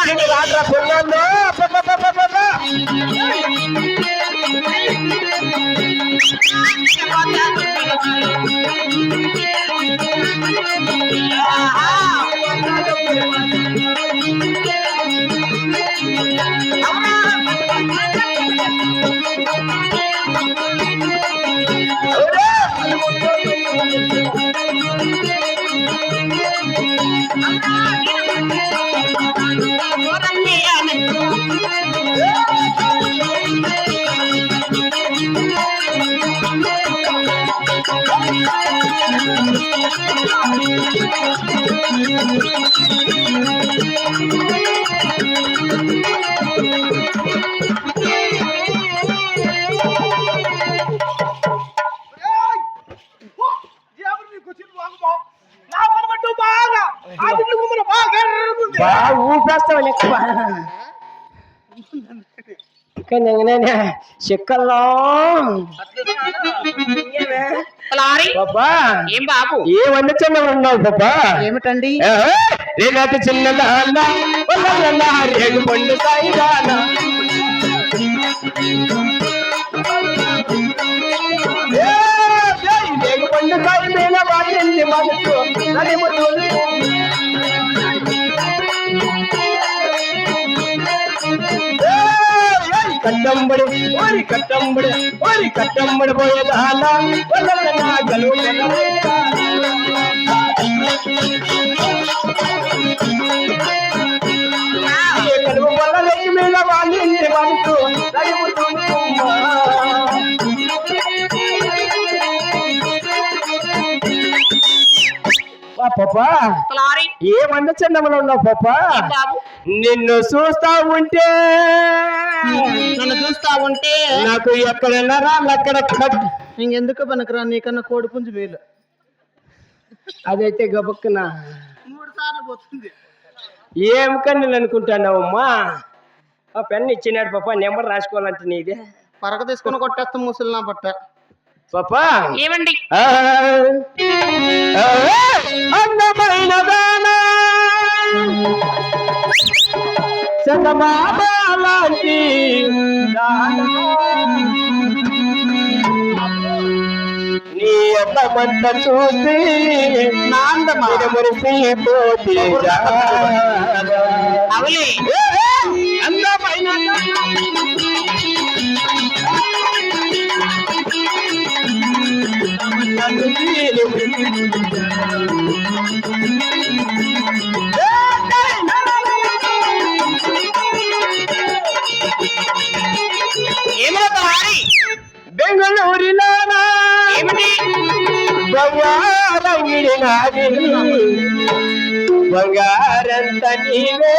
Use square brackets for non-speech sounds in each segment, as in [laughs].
వచ్చింది రాత్ర పిల్లలు Kan yang ini, sekolah. ఏం బాబు? ఏమన్నా ఉన్నావు బాబా? ఏమిటండి? రేనాటి చిన్న రేగు పండు సాయి దానా. రేగు పండు సాయి మీద వాడింది మనసు నడిము కట్టంబడు వారి కట్టంబడి వారి కట్టంబడి పోయేదాలు నాగలు చిన్నమలో ఏ ఉన్నావు పాపా? నిన్ను చూస్తా ఉంటే నన్ను చూస్తా ఉంటే. నాకు ఎక్కడ నరాలు అక్కడ ఇంకెందుకు పనికిరా నీకన్నా కోడి పుంజు మేలు. అదైతే గబక్కున. మూడు సార్లు పోతుంది. ఏం కన్నులు అనుకుంటున్నావమ్మా ఆ పెన్ ఇచ్చినాడు పాప నెంబర్ రాసుకోవాలంటే నీదే. పరక తీసుకుని కొట్టేస్తాం ముసలి నా పట్ట పాపా. ఏమండి? అందమైన దానా. సతమాబాలాంటి నీ యొక్క మంట చూసి నాందమాడ మురిసిపోతే అవలే అందా పైన Thank you. నవ్వారవిడినాది బంగారంత నీవే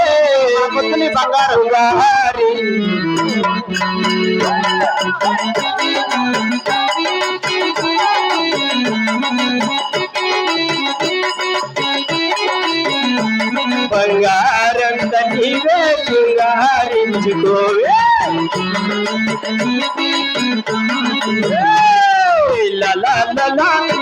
ముత్తలి బంగారం గారి బంగారంత నీవే శృంగారించుకోవే la la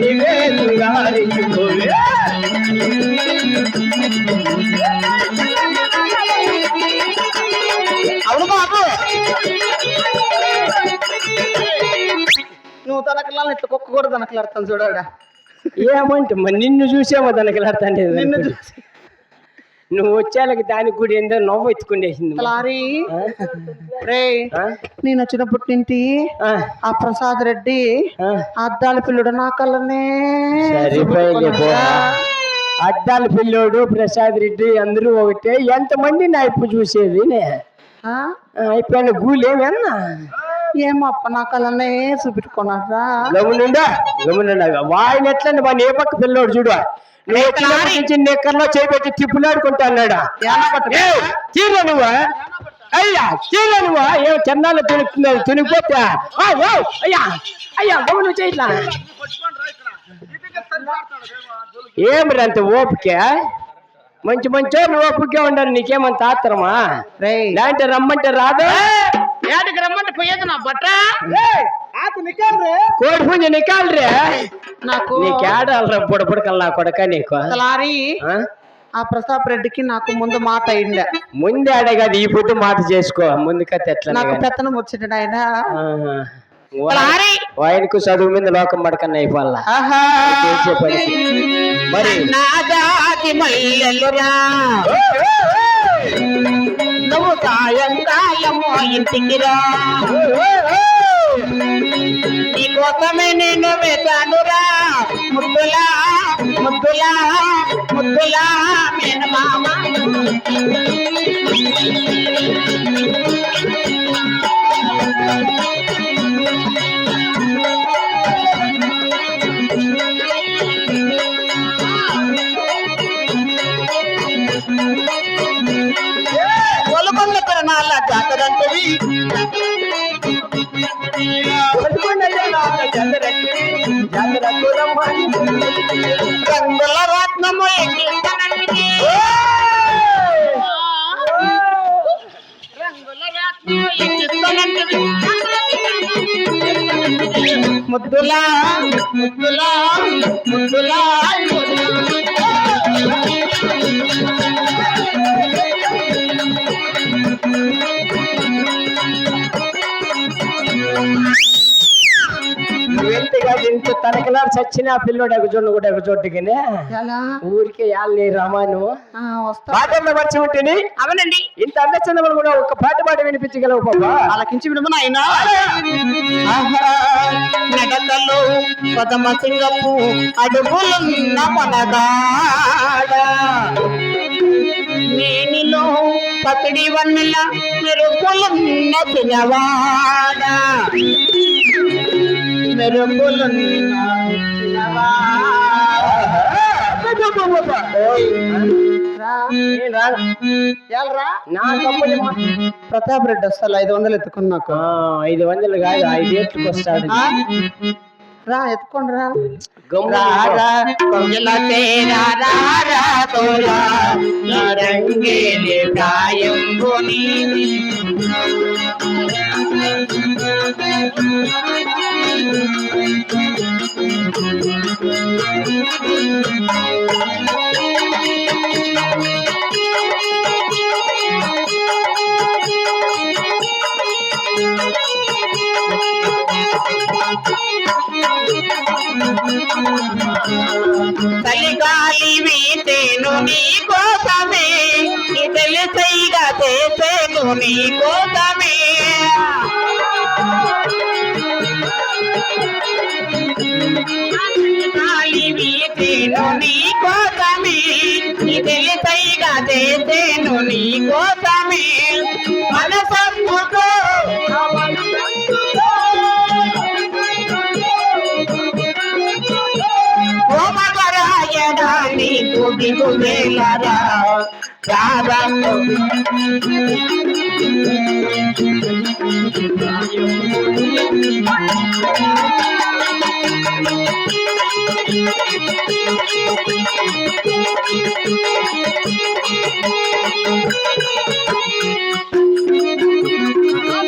నీవే అవును బాబు. నువ్వు తనకల్లా ఇట్లా కుక్క కూడా తనకలాడతాను చూడాడా ఏమంటే మరి నిన్ను చూసేమో దానికి లాడతాండి నిన్ను చూసి నువ్వు వచ్చేళ్ళకి దానికి కూడా ఏందో నవ్వు ఎత్తుకుండేసింది. లారీ? రే? నేను వచ్చినప్పటి నుండి ఆ, ప్రసాద్ రెడ్డి. అద్దాల పిల్లుడు నా కళ్ళనే. అద్దాల పిల్లోడు ప్రసాద్ రెడ్డి అందరూ ఒకటే. ఎంతమంది నా ఇప్పుడు చూసేది? నే? అయిపోయిన గూలేమన్నా ఏమో అప్ప నా కళ్ళనే చూపెట్టుకున్నారా గమనుండా గమనుండా వాయిన ఎట్లండి వాడిని ఏ పక్క పిల్లోడు చూడు. నుంచి నిక్కర్లో చేపెట్టి తిప్పులాడుకుంటా అన్నాడా? ఏయ్, చీర నువ్వు? అయ్యా చీర నువ్వు? ఏ చెన్నాలు తునుకుతున్నది తునిపోతా. అయ్యా అయ్యా గమను చేయట్లా ఏమిరా అంత ఓపిక? మంచి మంచి ఓపిక ఉండాలి నీకేమంత ఆత్రమా? రేయ్. లేదంటే రమ్మంటే రాదు. ఏడికి రమ్మంటే పోయేది నా బట్ట కోడి పుంజ నికాలరే నాకు నీకు ఏడాలరా బుడబుడకల్ నా కొడక నీకు తలారి ఆ? ఆ ప్రతాప్ రెడ్డికి నాకు ముందు మాట అయిండే ముందే ఆడే కాదు ఈ పొద్దు మాట చేసుకో ముందుకైతే ఎట్లా నాకు పెత్తనం వచ్చిండు ఆయన తలారి ఆయనకు చదువు మీద లోకం పడకన్నా మరి నువ్వు సాయంకాలము ఇంటికి రా నీకోసమే నేను వేశానురా ముద్దులా ముద్దులా ముద్దులా నేను మామ. గొలుగొండ తిరణాల జాతరంటవి రంగుల రత్నము ముద్దులా ముద్దులా ముద్దులా ముద్దులా. తనకలారు చచ్చిన పిల్లోడు ఎగజొన్న కూడా ఎగజొట్టుకుని ఊరికే యాళ్ళని రామా నువ్వు. ఆ, వస్తా పాటల్లో పరిచయం ఉంటుంది అవునండి. ఇంత అందచందములు కూడా ఒక పాట పాట వినిపించగలవు పాపా. ఆలకించి విడుము నాయనా. నడకలు పదమ సింగపు అడుగులున్న పనగాడ నేనిలో పసిడి వన్నెల మెరుపులున్న చిన్నవాడ ప్రతాప్ రెడ్డి వస్తా ఐదు వందలు ఎత్తుకుని నాకు ఐదు వందలు కాదు ఐదు ఏట్లకు వస్తాడు రా ఎత్తుకోండి రా గమ్మున రారా కొంగల చలిగాలి వీసేను నీ కోసమే నీ తెలిసైగా చేసేను నీ కోసమే. వీసేను నీ కోసమే నీ తెలిసైగా చేసేను నీ కోసమే మనసంపుతో ఓమగరాయడా నీకు దిగువేలరా రారా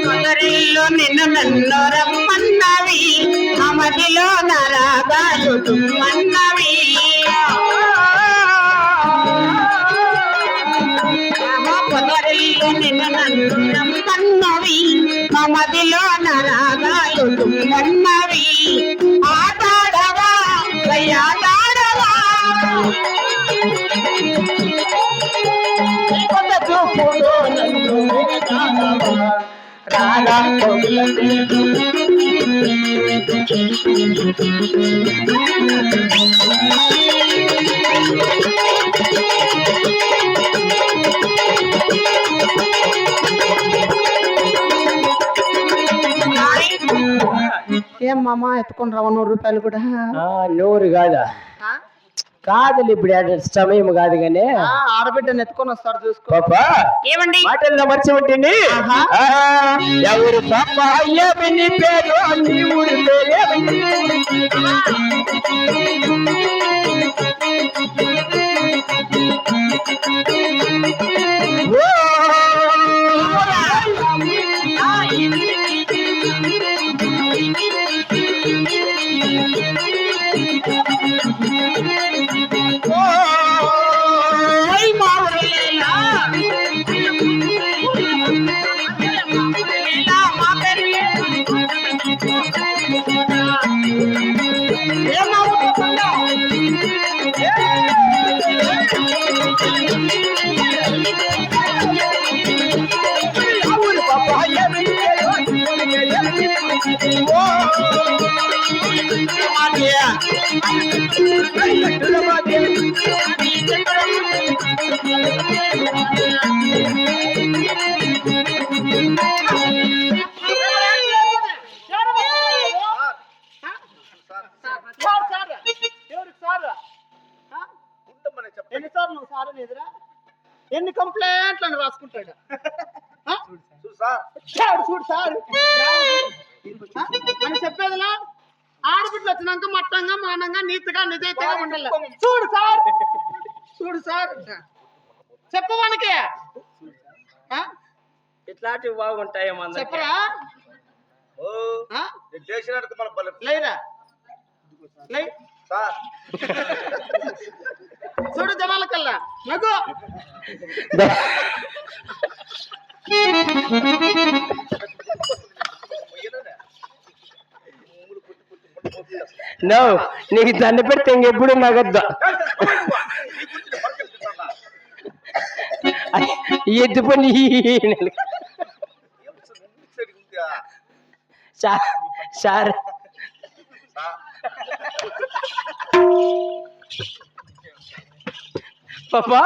మొదరిల్లు నిన్ను నన్ను రమ్మన్నవి అమదిలో నరాగాలు తుమ్మన్నవి. పొదరిల్లు నిన్ను నన్ను రమ్మన్నవి అమదిలో నరాగాలు తుమ్మన్నవి. నారి మామ ఎత్తుకొని రావా నూరు రూపాయలు కూడా? నూరు కాదా? ఆ? కాదులే ఇప్పుడు సమయం కాదు కానీ ఆ, ఆడబిడ్డని ఎత్తుకొని వస్తాడు చూసుకో పాపా ఏమండి మాటల్లో మర్చి ఉంటుంది ఆహా. ఎవరు పాప ఏమని పేరు ఊరి ఎన్నిసార్లు నువ్వు సార్ ఎదురా ఎన్ని కంప్లైంట్లు అని రాసుకుంటాడు? చాడు చూడు సార్. వచ్చినాక మట్టంగా మానంగా నీతిగా నిజాయితీగా ఉండాలి. చూడు సార్. చూడు సార్. చెప్పవానికి ఆ? ఇట్లాంటివి బాగుంటాయి మన చెప్పరా చూడు జనాలకల్లా నగు. [laughs] నో నీకు దండ పెడితే ఇంకెప్పుడు నగద్దు. ఎద్దు పని సార్. పాపా.